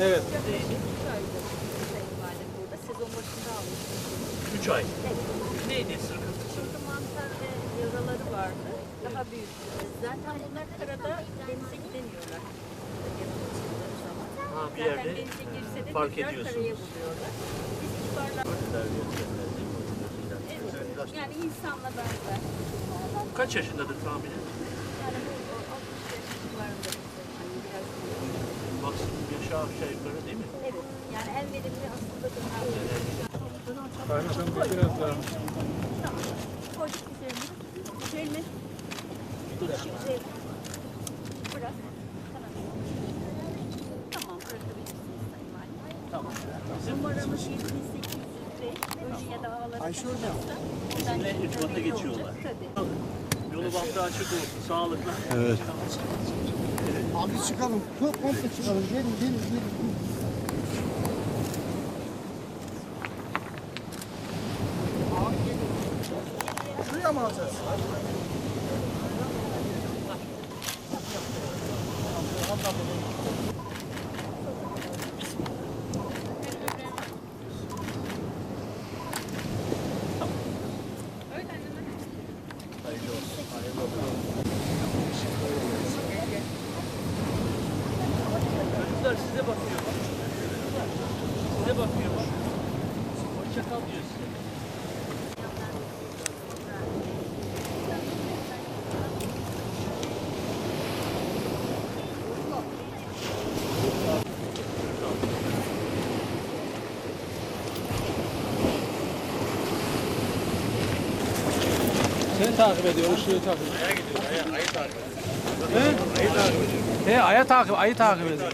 Evet. Üç. Sezon başında almıştık. 3 ay. Neydi sıkıntı? Şimdi mantar ve yaraları vardı. Daha büyük. Zaten bunlar karada denize gidemiyorlar. Ha, bir Zaten yerde denize girse de fark ediyorsunuz. karaya buluyorlar. Biz kibarlar. Evet. Yani insanla benzer. Kaç yaşındadır tahminen? Yani bu o, 60 yaş civarında bize. Hani biraz Maksimum aşağı yukarı değil mi? Evet. Yani en verimli aslında dönem. Kaymakam Bey biraz daha. Tamam. Koyduk üzerine. Üzerine. Hiç üzerine. Bırak. Tamam. Bırakabilirsiniz Sayın Valim. Tamam. Numaramız 7805. Ölü ya da ağları Ayşe Hocam. Sizinle irtibata geçiyorlar. Tabii. Yolu bahtı açık olsun. Sağlıkla. Abi çıkalım. Komple çıkalım. Gelin gelin gelin. Bakıyor. Hoşça kal diyor size. Seni takip ediyor, ışığı takip ediyor. Aya gidiyor. Aya, ayı takip He? Ayı takip ediyor. He, aya takip, ayı takip ediyor.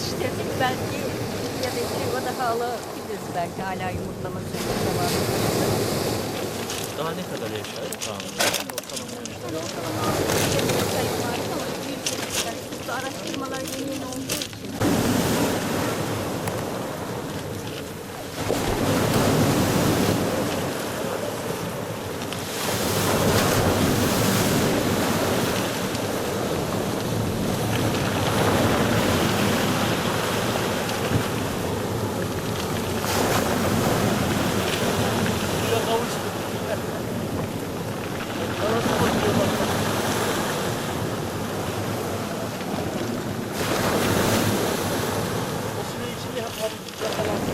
yetiştirdik belki ya da iki yuva daha alabiliriz belki hala yumurtlama süreci devam ediyor. Daha ne kadar yaşar? Tahminen. Ortalama yaşar. Sayın Valim ama büyük yetiştirdik. Çünkü araştırmalar yeni yeni olduğu için. Suya kavuştuk. Nasıl bakıyor bak bak. O suyun içinde hep hafif yakalandı.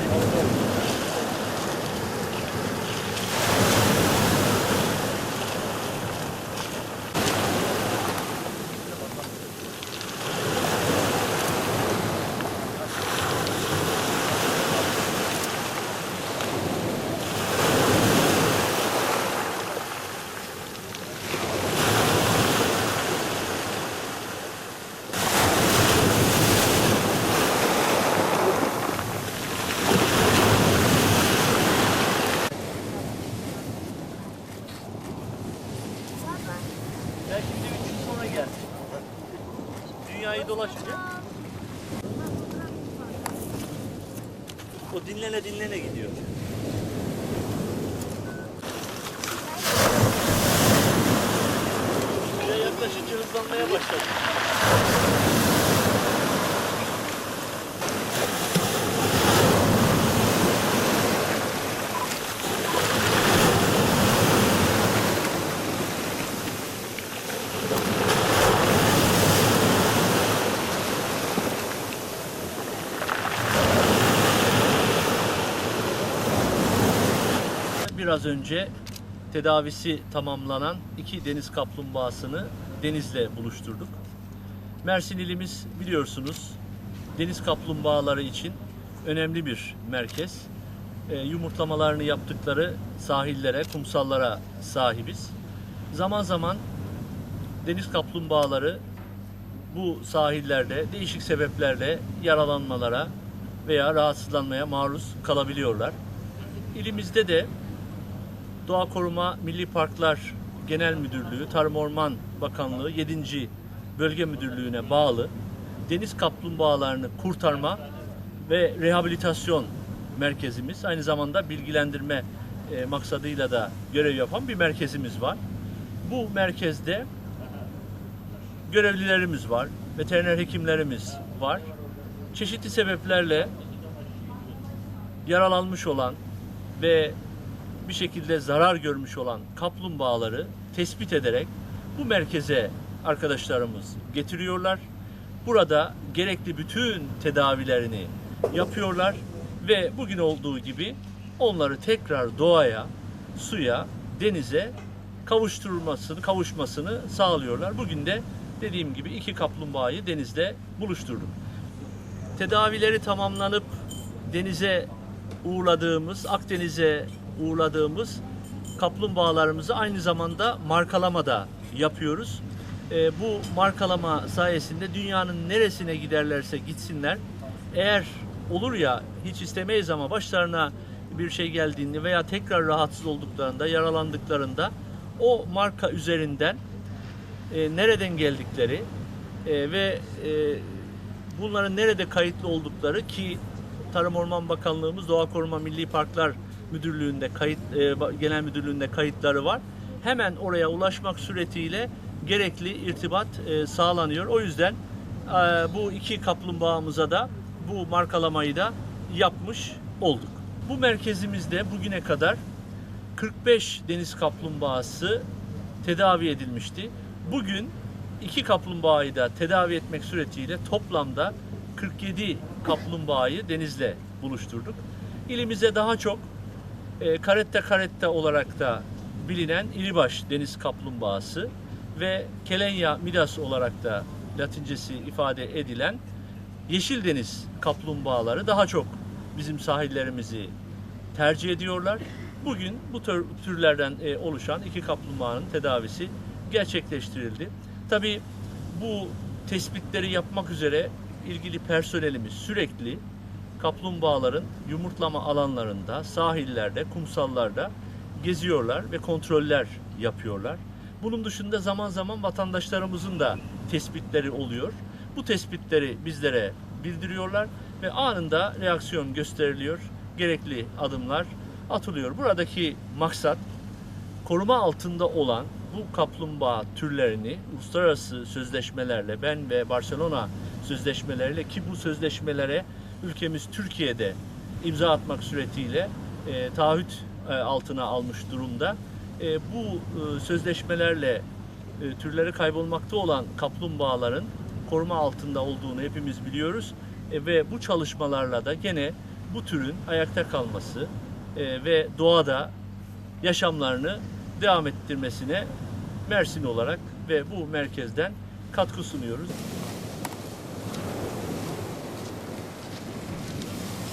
Ya şimdi üç yıl sonra gel. Dünyayı dolaşacak. O dinlene dinlene gidiyor. Suya yaklaşınca hızlanmaya başladı. Biraz önce tedavisi tamamlanan iki deniz kaplumbağasını denizle buluşturduk. Mersin ilimiz biliyorsunuz deniz kaplumbağaları için önemli bir merkez. E, yumurtlamalarını yaptıkları sahillere, kumsallara sahibiz. Zaman zaman deniz kaplumbağaları bu sahillerde değişik sebeplerle yaralanmalara veya rahatsızlanmaya maruz kalabiliyorlar. İlimizde de Doğa Koruma Milli Parklar Genel Müdürlüğü, Tarım Orman Bakanlığı 7. Bölge Müdürlüğü'ne bağlı deniz kaplumbağalarını kurtarma ve rehabilitasyon merkezimiz. Aynı zamanda bilgilendirme e, maksadıyla da görev yapan bir merkezimiz var. Bu merkezde görevlilerimiz var, veteriner hekimlerimiz var. Çeşitli sebeplerle yaralanmış olan ve bir şekilde zarar görmüş olan kaplumbağaları tespit ederek bu merkeze arkadaşlarımız getiriyorlar. Burada gerekli bütün tedavilerini yapıyorlar ve bugün olduğu gibi onları tekrar doğaya, suya, denize kavuşturmasını, kavuşmasını sağlıyorlar. Bugün de dediğim gibi iki kaplumbağayı denizde buluşturduk. Tedavileri tamamlanıp denize uğurladığımız, Akdeniz'e uğurladığımız kaplumbağalarımızı aynı zamanda markalama da yapıyoruz. Ee, bu markalama sayesinde dünyanın neresine giderlerse gitsinler, eğer olur ya hiç istemeyiz ama başlarına bir şey geldiğinde veya tekrar rahatsız olduklarında, yaralandıklarında o marka üzerinden e, nereden geldikleri e, ve e, bunların nerede kayıtlı oldukları ki Tarım Orman Bakanlığımız Doğa Koruma Milli Parklar Müdürlüğü'nde kayıt e, genel müdürlüğünde kayıtları var. Hemen oraya ulaşmak suretiyle gerekli irtibat e, sağlanıyor. O yüzden e, bu iki kaplumbağamıza da bu markalamayı da yapmış olduk. Bu merkezimizde bugüne kadar 45 deniz kaplumbağası tedavi edilmişti. Bugün iki kaplumbağayı da tedavi etmek suretiyle toplamda 47 kaplumbağayı denizle buluşturduk. İlimize daha çok e, karetta karetta olarak da bilinen iribaş deniz kaplumbağası ve Kelenya midas olarak da latincesi ifade edilen yeşil deniz kaplumbağaları daha çok bizim sahillerimizi tercih ediyorlar. Bugün bu tür, türlerden e, oluşan iki kaplumbağanın tedavisi gerçekleştirildi. Tabii bu tespitleri yapmak üzere ilgili personelimiz sürekli kaplumbağaların yumurtlama alanlarında, sahillerde, kumsallarda geziyorlar ve kontroller yapıyorlar. Bunun dışında zaman zaman vatandaşlarımızın da tespitleri oluyor. Bu tespitleri bizlere bildiriyorlar ve anında reaksiyon gösteriliyor. Gerekli adımlar atılıyor. Buradaki maksat koruma altında olan bu kaplumbağa türlerini uluslararası sözleşmelerle ben ve Barcelona sözleşmeleriyle ki bu sözleşmelere ülkemiz Türkiye'de imza atmak suretiyle e, taahhüt e, altına almış durumda. E, bu e, sözleşmelerle e, türleri kaybolmakta olan kaplumbağaların koruma altında olduğunu hepimiz biliyoruz. E, ve bu çalışmalarla da gene bu türün ayakta kalması e, ve doğada yaşamlarını devam ettirmesine Mersin olarak ve bu merkezden katkı sunuyoruz.